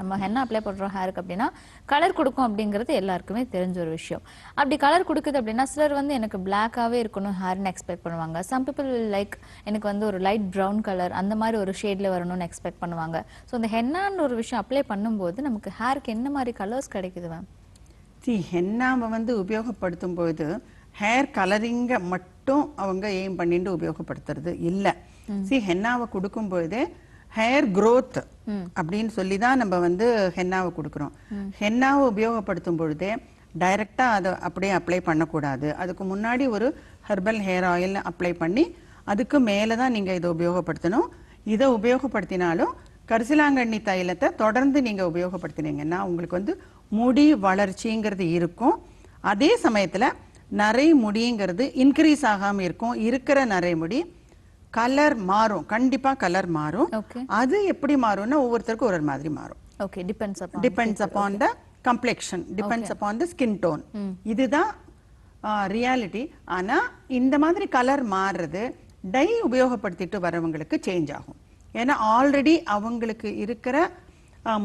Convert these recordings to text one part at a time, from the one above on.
நம்ம henna apply பண்றோம் ஹேருக்கு அப்படின்னா கலர் கொடுக்கும் அப்படிங்கிறது எல்லாருக்குமே தெரிஞ்ச ஒரு விஷயம். அப்படி கலர் கொடுக்குது அப்படின்னா சிலர் வந்து எனக்கு பிளாக்காவே இருக்கணும் ஹேர்னு எக்ஸ்பெக்ட் பண்ணுவாங்க. சம் பீப்புள் லைக் எனக்கு வந்து ஒரு லைட் பிரவுன் கலர் அந்த மாதிரி ஒரு ஷேட்ல வரணும்னு எக்ஸ்பெக்ட் பண்ணுவாங்க. ஸோ இந்த ஹென்னான்னு ஒரு விஷயம் அப்ளை பண்ணும்போது நமக்கு ஹேருக்கு என்ன மாதிரி கலர்ஸ் கிடைக்குது மேம் சி ஹென்னாவை வந்து உபயோகப்படுத்தும் போது ஹேர் கலரிங்கை மட்டும் அவங்க எய்ம் பண்ணிட்டு உபயோகப்படுத்துறது இல்லை. சி ஹென்னாவை கொடுக்கும் பொழுதே ஹேர் growth அப்படின்னு சொல்லி தான் நம்ம வந்து ஹென்னாவை கொடுக்குறோம். ஹென்னாவை உபயோகப்படுத்தும் பொழுதே டைரக்டா அதை அப்படியே அப்ளை பண்ணக்கூடாது. அதுக்கு முன்னாடி ஒரு ஹெர்பல் ஹேர் ஆயில் அப்ளை பண்ணி அதுக்கு மேலே தான் நீங்க இதை உபயோகப்படுத்தணும். இதை உபயோகப்படுத்தினாலும் கரிசலாங்கண்ணி தைலத்தை தொடர்ந்து நீங்க உபயோகப்படுத்தினீங்கன்னா உங்களுக்கு வந்து முடி வளர்ச்சிங்கிறது இருக்கும். அதே சமயத்துல நரை முடிங்கிறது இன்க்ரீஸ் ஆகாம இருக்கும். இருக்கிற நரை முடி கலர் மாறும். கண்டிப்பா கலர் மாறும். அது எப்படி மாறும்னா ஒவ்வொருத்தருக்கும் ஒரு ஒரு மாதிரி மாறும். ஓகே டிபெண்ட்ஸ் அப்போ depends upon the complexion depends upon the skin tone இதுதான் ரியாலிட்டி ஆனா இந்த மாதிரி கலர் மாறுறது டை உபயோகப்படுத்திட்டு வரவங்களுக்கு சேஞ்ச் ஆகும். ஏன்னா ஆல்ரெடி அவங்களுக்கு இருக்கிற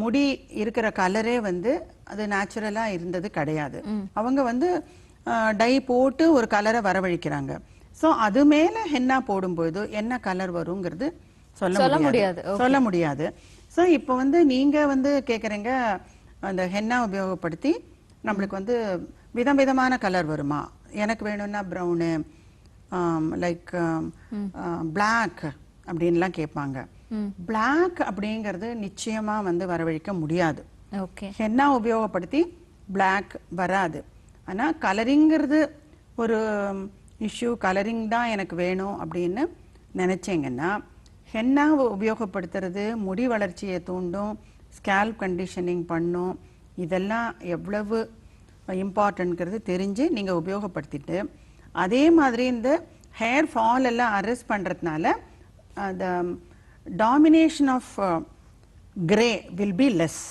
முடி இருக்கிற கலரே வந்து அது நேச்சுரலா இருந்தது கிடையாது. அவங்க வந்து டை போட்டு ஒரு கலரை வரவழைக்கிறாங்க. சோ அது மேல ஹென்னா போடும்போது என்ன கலர் வருங்கிறது சொல்ல முடியாது. சொல்ல முடியாது. ஸோ இப்போ வந்து நீங்க வந்து கேக்குறீங்க அந்த ஹென்னா உபயோகப்படுத்தி நம்மளுக்கு வந்து விதம் விதமான கலர் வருமா? எனக்கு வேணும்னா ப்ரௌனு லைக் பிளாக் அப்படின்லாம் கேட்பாங்க. பிளாக் அப்படிங்கிறது நிச்சயமா வந்து வரவழைக்க முடியாது. ஹென்னா உபயோகப்படுத்தி பிளாக் வராது. ஆனா கலரிங்கிறது ஒரு இஷ்யூ கலரிங் தான் எனக்கு வேணும் அப்படின்னு நினச்சிங்கன்னா ஹென்னாவை உபயோகப்படுத்துறது முடி வளர்ச்சியை தூண்டும் ஸ்கேல்ப் கண்டிஷனிங் பண்ணும் இதெல்லாம் எவ்வளவு இம்பார்ட்டன்ட்ங்கிறது தெரிஞ்சு நீங்கள் உபயோகப்படுத்திட்டு அதே மாதிரி இந்த ஹேர் ஃபால் எல்லாம் அரெஸ்ட் பண்ணுறதுனால அந்த domination of grey will be less